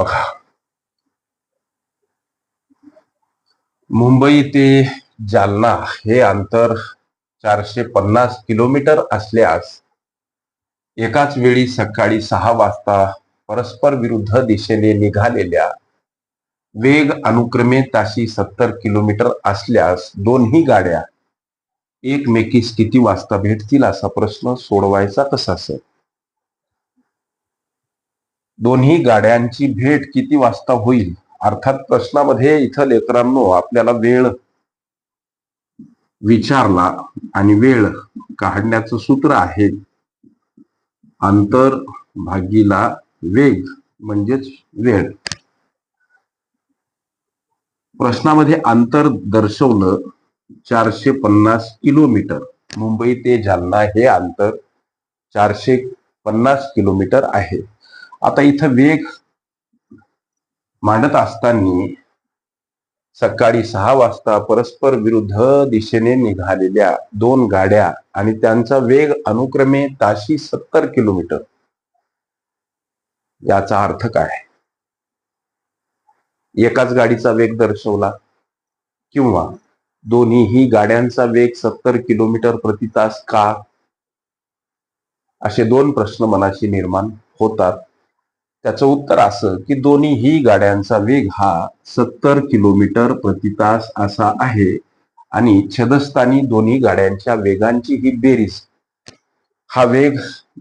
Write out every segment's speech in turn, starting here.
बघा. मुंबई ते जालना हे अंतर चारशे पन्नास किलोमीटर असल्यास एकाच वेळी सकाळी सहा वाजता परस्पर विरुद्ध दिशेने निघालेल्या वेग अनुक्रमे ताशी सत्तर किलोमीटर असल्यास दोन्ही गाड्या एकमेकीस किती वाजता भेटतील असा प्रश्न सोडवायचा कसा असेल दोन्ही गाड्यांची भेट किती वाजता होईल? अर्थात प्रश्नामध्ये इथं लेकरांनो आपल्याला वेळ विचारला आणि वेळ काढण्याचं सूत्र आहे. अंतर भागीला वेग म्हणजेच वेळ. प्रश्नामध्ये अंतर दर्शवलं चारशे पन्नास किलोमीटर. मुंबई ते जालना हे अंतर चारशे पन्नास किलोमीटर आहे. आता इथं वेग मांडत असताना सकाळी सहा वाजता परस्पर विरुद्ध दिशेने निघालेल्या दोन गाड्या आणि त्यांचा वेग अनुक्रमे ताशी सत्तर किलोमीटर. याचा अर्थ काय? एकाच गाडीचा वेग दर्शवला किंवा दोन्हीही गाड्यांचा वेग सत्तर किलोमीटर प्रति तास का? असे दोन प्रश्न मनाशी निर्माण होतात. त्याचं उत्तर असं की दोन्हीही गाड्यांचा वेग हा सत्तर किलोमीटर प्रति तास असा आहे आणि छदस्थानी दोन्ही गाड्यांच्या वेगांची ही बेरीज. हा वेग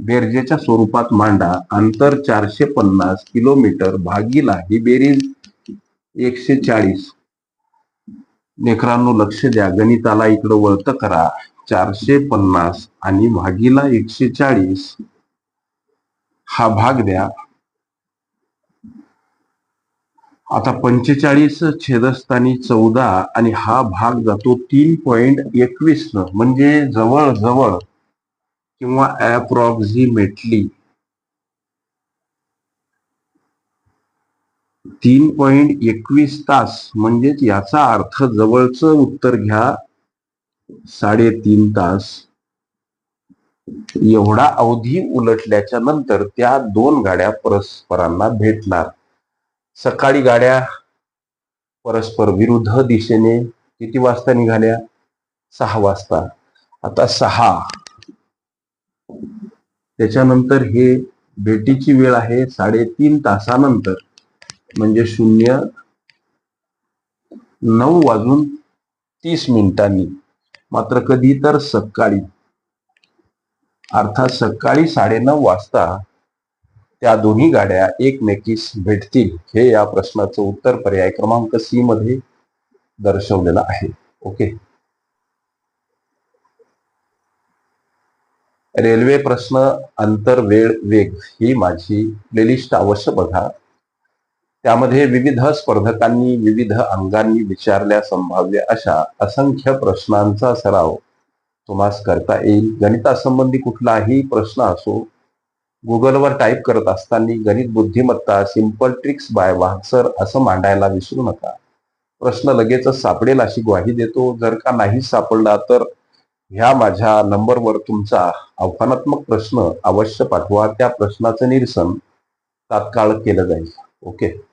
बेरजेच्या स्वरूपात मांडा अंतर चारशे पन्नास किलोमीटर भागीला ही बेरीज एकशे चाळीस. लेकरांनो लक्ष द्या गणिताला इकडं वळत करा. चारशे पन्नास आणि भागीला एकशे चाळीस. हा भाग द्या. आता पंचेचाळीस छेदस्थानी चौदा आणि हा भाग जातो तीन पॉइंट एकवीस न म्हणजे जवळ जवळ किंवा अप्रॉक्झिमेटली तीन पॉइंट एकवीस तास म्हणजेच याचा अर्थ जवळचं उत्तर घ्या साडेतीन तास. एवढा अवधी उलटल्याच्या नंतर त्या दोन गाड्या परस्परांना भेटणार. सकाळी गाड्या परस्पर विरुद्ध दिशेने किती वाजता निघाल्या? सहा वाजता. आता सहा. त्याच्यानंतर हे भेटीची वेळ आहे साडेतीन तासानंतर. म्हणजे शून्य नऊ वाजून तीस मिनिटांनी. मात्र कधी तर सकाळी. अर्थात सकाळी साडेनऊ वाजता त्या दोन्ही गाड्या एकमेकीस भेटतील हे या प्रश्नाचं उत्तर पर्याय क्रमांक सी मध्ये दर्शवलेलं आहे. ओके? रेल्वे प्रश्न अंतर वेळ वेग ही माझी प्लेलिस्ट अवश्य बघा. त्यामध्ये विविध स्पर्धकांनी विविध अंगांनी विचारल्या संभाव्य अशा असंख्य प्रश्नांचा सराव तुम्हाला करता येईल. गणितासंबंधी कुठलाही प्रश्न असो गुगलवर टाईप करत असताना गणित बुद्धिमत्ता सिंपल ट्रिक्स बाय वाहसर असं मांडायला विसरू नका. प्रश्न लगेचच सापडेल अशी ग्वाही देतो. जर का नाही सापडला तर ह्या माझ्या नंबरवर तुमचा आव्हानात्मक प्रश्न अवश्य पाठवा. त्या प्रश्नाचं निरसन तात्काळ केलं जाईल. ओके?